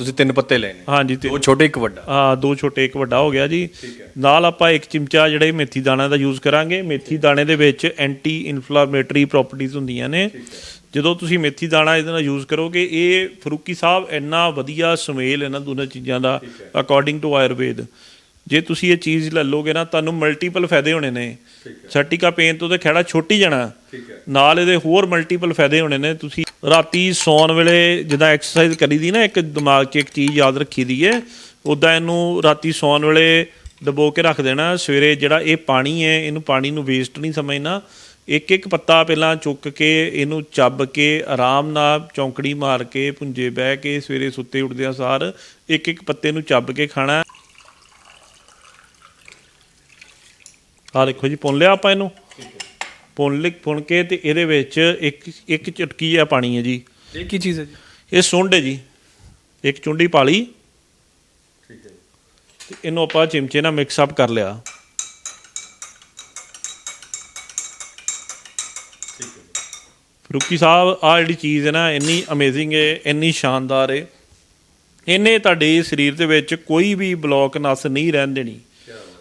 ਤੁਸੀਂ ਤਿੰਨ ਪੱਤੇ ਲਏ ਨੇ। ਹਾਂਜੀ ਤੇ ਦੋ ਛੋਟੇ ਇੱਕ ਵੱਡਾ। ਆ ਦੋ ਛੋਟੇ ਇੱਕ ਵੱਡਾ ਹੋ ਗਿਆ ਜੀ। ਨਾਲ ਆਪਾਂ ਇੱਕ ਚਮਚਾ ਜਿਹੜੇ ਮੇਥੀ ਦਾਣਾ ਦਾ ਯੂਜ਼ ਕਰਾਂਗੇ। ਮੇਥੀ ਦਾਣੇ ਦੇ ਵਿੱਚ ਐਂਟੀ ਇਨਫਲੇਮੇਟਰੀ ਪ੍ਰਾਪਰਟੀਆਂ ਹੁੰਦੀਆਂ ਨੇ। ਜਦੋਂ ਤੁਸੀਂ ਮੇਥੀ ਦਾਣਾ ਇਹਦੇ ਨਾਲ ਯੂਜ਼ ਕਰੋਗੇ ਇਹ ਫਰੂਕੀ ਸਾਹਿਬ ਇੰਨਾ ਵਧੀਆ ਸਮੇਲ ਇਹਨਾਂ ਦੋਨਾਂ ਚੀਜ਼ਾਂ ਦਾ ਅਕੋਰਡਿੰਗ ਟੂ ਆਯੁਰਵੇਦ ਜੇ ਤੁਸੀਂ ਇਹ ਚੀਜ਼ ਲੈ ਲੋਗੇ ਨਾ ਤੁਹਾਨੂੰ ਮਲਟੀਪਲ ਫਾਇਦੇ ਹੋਣੇ ਨੇ। ਸਰਟੀਕਾ ਪੇਨ ਤੋਂ ਤੇ ਖੜਾ ਛੋਟੀ ਜਾਣਾ। ਨਾਲ ਇਹਦੇ ਹੋਰ ਮਲਟੀਪਲ ਫਾਇਦੇ ਹੋਣੇ ਨੇ। ਤੁਸੀਂ ਰਾਤੀ ਸੌਣ ਵੇਲੇ ਜਿੱਦਾਂ ਐਕਸਰਸਾਈਜ਼ ਕਰੀਦੀ ਨਾ, ਇੱਕ ਦਿਮਾਗ 'ਚ ਇੱਕ ਚੀਜ਼ ਯਾਦ ਰੱਖੀ ਦੀ ਏ ਉਦਾਂ ਇਹਨੂੰ ਰਾਤੀ ਸੌਣ ਵੇਲੇ ਡਬੋ ਕੇ ਰੱਖ ਦੇਣਾ, ਸਵੇਰੇ ਜਿਹੜਾ ਇਹ ਪਾਣੀ ਹੈ ਇਹਨੂੰ ਪਾਣੀ ਨੂੰ ਵੇਸਟ ਨਹੀਂ ਸਮਝਣਾ ਇੱਕ ਇੱਕ ਪੱਤਾ ਪਹਿਲਾਂ ਚੁੱਕ ਕੇ ਇਹਨੂੰ ਚੱਬ ਕੇ ਆਰਾਮ ਨਾਲ ਚੌਂਕੜੀ ਮਾਰ ਕੇ ਪੁੰਜੇ ਬਹਿ ਕੇ, ਸਵੇਰੇ ਸੁੱਤੇ ਉੱਠਦਿਆਂ ਸਾਰ ਇੱਕ ਇੱਕ ਪੱਤੇ ਨੂੰ ਚੱਬ ਕੇ ਖਾਣਾ। ਆ ਦੇਖੋ ਜੀ, ਪੁੰਨ ਲਿਆ ਆਪਾਂ ਇਹਨੂੰ। ਪੁੰਨ ਲਿਕ ਪੁੰਨ ਕੇ ਤੇ ਇਹਦੇ ਵਿੱਚ ਇੱਕ ਇੱਕ ਚਟਕੀ ਆ ਪਾਣੀ ਹੈ ਜੀ। ਇਹ ਕੀ ਚੀਜ਼ ਹੈ ਜੀ। ਇਹ ਸੁੰਡ ਹੈ ਜੀ। ਇੱਕ ਚੁੰਡੀ ਪਾ ਲਈ। ਠੀਕ ਹੈ ਤੇ ਇਹਨੂੰ ਆਪਾਂ ਚਿਮਚੇ ਨਾਲ ਮਿਕਸ ਅਪ ਕਰ ਲਿਆ। ਫਰੂਕੀ ਸਾਹਿਬ ਆ ਜਿਹੜੀ ਚੀਜ਼ ਹੈ ਨਾ ਇੰਨੀ ਅਮੇਜ਼ਿੰਗ ਹੈ ਇੰਨੀ ਸ਼ਾਨਦਾਰ ਹੈ। ਇਹਨੇ ਤੁਹਾਡੇ ਸਰੀਰ ਦੇ ਵਿੱਚ ਕੋਈ ਵੀ ਬਲੌਕ ਨਸ ਨਹੀਂ ਰਹਿਣ ਦੇਣੀ।